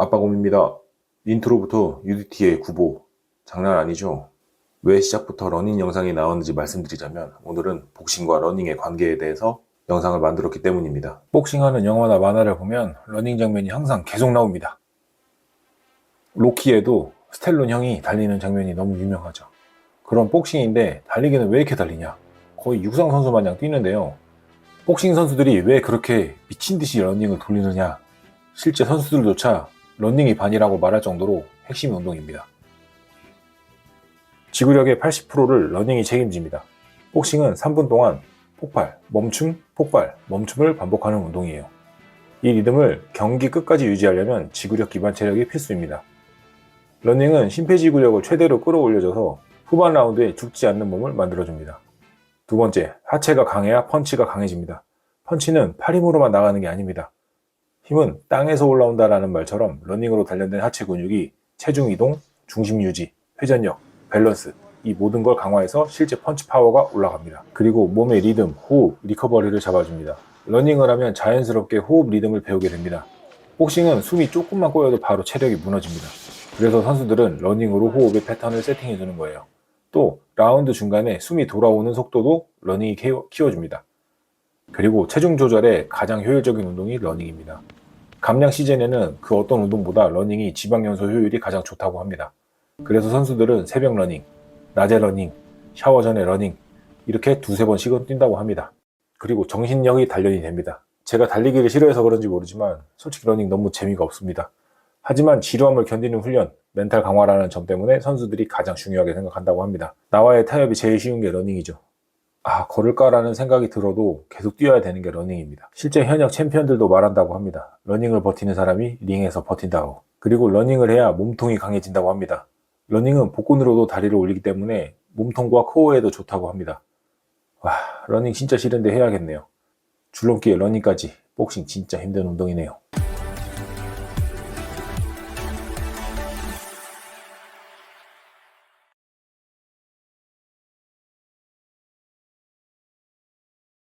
아빠곰입니다. 인트로부터 UDT의 구보 장난 아니죠? 왜 시작부터 러닝 영상이 나왔는지 말씀드리자면 오늘은 복싱과 러닝의 관계에 대해서 영상을 만들었기 때문입니다. 복싱하는 영화나 만화를 보면 러닝 장면이 항상 계속 나옵니다. 로키에도 스텔론 형이 달리는 장면이 너무 유명하죠. 그런 복싱인데 달리기는 왜 이렇게 달리냐? 거의 육상 선수 마냥 뛰는데요. 복싱 선수들이 왜 그렇게 미친 듯이 러닝을 돌리느냐? 실제 선수들조차 러닝이 반이라고 말할 정도로 핵심 운동입니다. 지구력의 80%를 러닝이 책임집니다. 복싱은 3분 동안 폭발, 멈춤, 폭발, 멈춤을 반복하는 운동이에요. 이 리듬을 경기 끝까지 유지하려면 지구력 기반 체력이 필수입니다. 러닝은 심폐지구력을 최대로 끌어올려줘서 후반 라운드에 죽지 않는 몸을 만들어줍니다. 두 번째, 하체가 강해야 펀치가 강해집니다. 펀치는 팔 힘으로만 나가는 게 아닙니다. 힘은 땅에서 올라온다라는 말처럼 러닝으로 단련된 하체 근육이 체중 이동, 중심 유지, 회전력, 밸런스 이 모든 걸 강화해서 실제 펀치 파워가 올라갑니다. 그리고 몸의 리듬, 호흡, 리커버리를 잡아줍니다. 러닝을 하면 자연스럽게 호흡 리듬을 배우게 됩니다. 복싱은 숨이 조금만 꼬여도 바로 체력이 무너집니다. 그래서 선수들은 러닝으로 호흡의 패턴을 세팅해 주는 거예요. 또 라운드 중간에 숨이 돌아오는 속도도 러닝이 키워- 키워줍니다. 그리고 체중 조절에 가장 효율적인 운동이 러닝입니다. 감량 시즌에는 그 어떤 운동보다 러닝이 지방 연소 효율이 가장 좋다고 합니다. 그래서 선수들은 새벽 러닝, 낮에 러닝, 샤워 전에 러닝 이렇게 두세 번씩은 뛴다고 합니다. 그리고 정신력이 단련이 됩니다. 제가 달리기를 싫어해서 그런지 모르지만 솔직히 러닝 너무 재미가 없습니다. 하지만 지루함을 견디는 훈련, 멘탈 강화라는 점 때문에 선수들이 가장 중요하게 생각한다고 합니다. 나와의 타협이 제일 쉬운 게 러닝이죠. 아, 걸을까라는 생각이 들어도 계속 뛰어야 되는 게 러닝입니다. 실제 현역 챔피언들도 말한다고 합니다. 러닝을 버티는 사람이 링에서 버틴다고. 그리고 러닝을 해야 몸통이 강해진다고 합니다. 러닝은 복근으로도 다리를 올리기 때문에 몸통과 코어에도 좋다고 합니다. 와, 러닝 진짜 싫은데 해야겠네요. 줄넘기에 러닝까지 복싱 진짜 힘든 운동이네요.